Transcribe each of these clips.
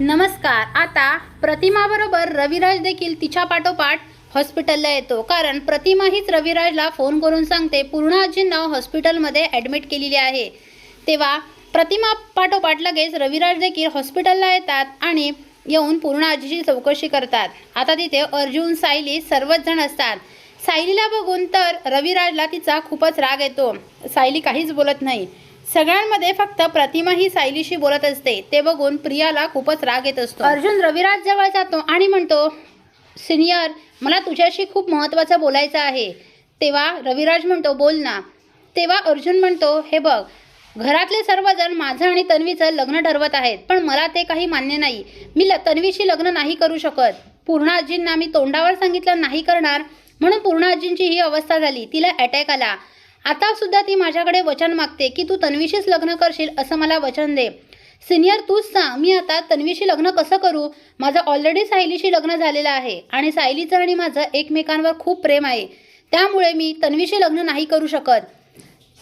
नमस्कार. आता प्रतिमाबरोबर रविराज देखील तिच्या पाठोपाठ हॉस्पिटलला येतो. कारण प्रतिमा हीच रविराजला फोन करून सांगते पूर्ण आजींना हॉस्पिटलमध्ये ॲडमिट केलेली आहे. तेव्हा प्रतिमा पाठोपाठ लगेच रविराज देखील हॉस्पिटलला येतात आणि येऊन पूर्ण आजीची चौकशी करतात. आता तिथे अर्जुन सायली सर्वच जण असतात. सायलीला बघून तर रविराजला तिचा खूपच राग येतो. सायली काहीच बोलत नाही. सगळ्यांमध्ये फक्त प्रतिमा ही सायलीशी बोलत असते. ते बघून प्रियाला खूपच राग येत असतो. अर्जुन रविराज जवळ जातो आणि म्हणतो सिनियर मला तुझ्याशी खूप महत्त्वाचं बोलायचं आहे. तेव्हा रविराज म्हणतो बोल ना. तेव्हा अर्जुन म्हणतो हे बघ घरातले सर्वजण माझं आणि तन्वीचं लग्न ठरवत आहेत पण मला ते काही मान्य नाही. मी ल तन्वीशी लग्न नाही करू शकत. पूर्णाजींना मी तोंडावर सांगितलं नाही करणार म्हणून पूर्ण आजींची ही अवस्था झाली. तिला अटॅक आला. आता सुद्धा ती माझ्याकडे वचन मागते की तू तन्वीशीच लग्न करशील असं मला वचन दे. सिनियर तूच सांग. मी आता तन्वीशी लग्न कसं करू? माझं ऑलरेडी सायलीशी लग्न झालेलं आहे आणि सायलीचं आणि माझं एकमेकांवर खूप प्रेम आहे. त्यामुळे मी तन्वीशी लग्न नाही करू शकत.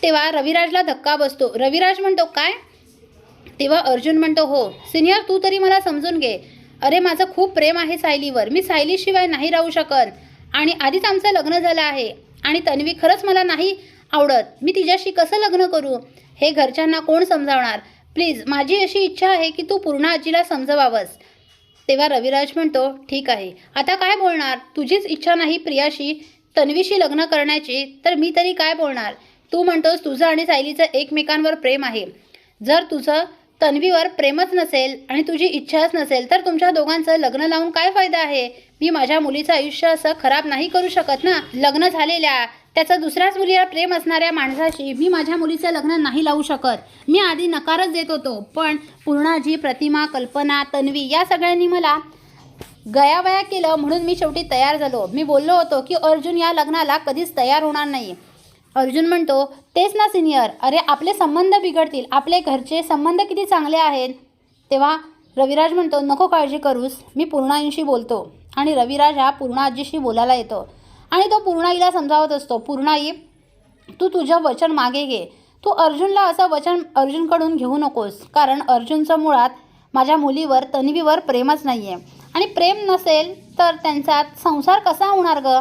तेव्हा रविराजला धक्का बसतो. रविराज म्हणतो काय? तेव्हा अर्जुन म्हणतो हो सिनियर तू तरी मला समजून घे. अरे माझं खूप प्रेम आहे सायलीवर. मी सायलीशिवाय नाही राहू शकत. आणि आधीच आमचं लग्न झालं आहे आणि तन्वी खरंच मला नाही आवडत. मी तिच्याशी कसं लग्न करू? हे घरच्यांना कोण समजावणार? प्लीज माझी अशी इच्छा आहे की तू पूर्ण आजीला समजवावंस. तेव्हा रविराज म्हणतो ठीक आहे. आता काय बोलणार? तुझीच इच्छा नाही प्रियाशी तन्वीशी लग्न करण्याची तर मी तरी काय बोलणार? तू म्हणतोस तुझं आणि सायलीचं एकमेकांवर प्रेम आहे. जर तुझं तन्वीवर प्रेमच नसेल आणि तुझी इच्छाच नसेल तर तुमच्या दोघांचं लग्न लावून काय फायदा आहे? मी माझ्या मुलीचं आयुष्य असं खराब नाही करू शकत ना? लग्न झालेल्या त्याचं दुसऱ्याच मुलीला प्रेम असणाऱ्या माणसाशी मी माझ्या मुलीचं लग्न नाही लावू शकत. मी आधी नकारच देत होतो पण पूर्णाजी प्रतिमा कल्पना तन्वी या सगळ्यांनी मला गयावया केलं म्हणून मी शेवटी तयार झालो. मी बोललो होतो की अर्जुन या लग्नाला कधीच तयार होणार नाही. अर्जुन म्हणतो तेच ना सिनियर. अरे आपले संबंध बिघडतील. आपले घरचे संबंध किती चांगले आहेत. तेव्हा रविराज म्हणतो नको काळजी करूस. मी पूर्णाईंशी बोलतो. आणि रविराज हा पूर्णाजीशी बोलायला येतो. आणि तो पूर्णाईला समजावत असतो पूर्णाई तू तुझं वचन मागे घे. तू अर्जुनला असं वचन अर्जुनकडून घेऊ नकोस. कारण अर्जुनचं मुळात माझ्या मुलीवर तन्वीवर प्रेमच नाही आहे आणि प्रेम नसेल तर त्यांचा संसार कसा होणार गं?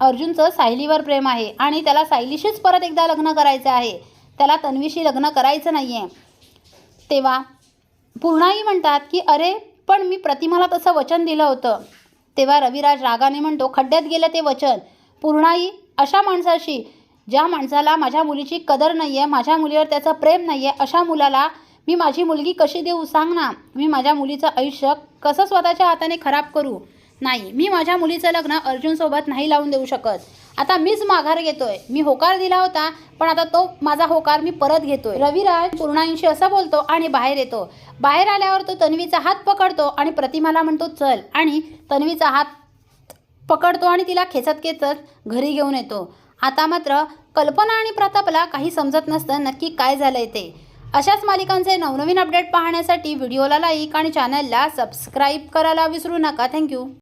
अर्जुनचं सायलीवर प्रेम आहे आणि त्याला सायलीशीच परत एकदा लग्न करायचं आहे. त्याला तन्वीशी लग्न करायचं नाही आहे तेव्हा पूर्णाई म्हणतात की अरे पण मी प्रतिमाला तसं वचन दिलं होतं. तेव्हा रविराज रागाने म्हणतो खड्ड्यात गेलं ते वचन. पूर्णाई अशा माणसाशी ज्या माणसाला माझ्या मुलीची कदर नाही आहे माझ्या मुलीवर त्याचं प्रेम नाही आहे अशा मुलाला मी माझी मुलगी कशी देऊ? सांग ना. मी माझ्या मुलीचं आयुष्य कसं स्वतःच्या हाताने खराब करू? नाही मी माझ्या मुलीचं लग्न अर्जुनसोबत नाही लावून देऊ शकत. आता मीच माघार घेतोय. मी होकार दिला होता पण आता तो माझा होकार मी परत घेतोय. रविराज पूर्णांशी असं बोलतो आणि बाहेर येतो. बाहेर आल्यावर तो तन्वीचा हात पकडतो आणि प्रतिमाला म्हणतो चल. आणि तन्वीचा हात पकडतो आणि तिला खेचत खेचत घरी घेऊन येतो. आता मात्र कल्पना आणि प्रतापला काही समजत नसतं नक्की काय झालंय ते. अशाच मालिकांचे नवनवीन अपडेट पाहण्यासाठी व्हिडिओला लाईक आणि चॅनलला सबस्क्राईब करायला विसरू नका. थँक्यू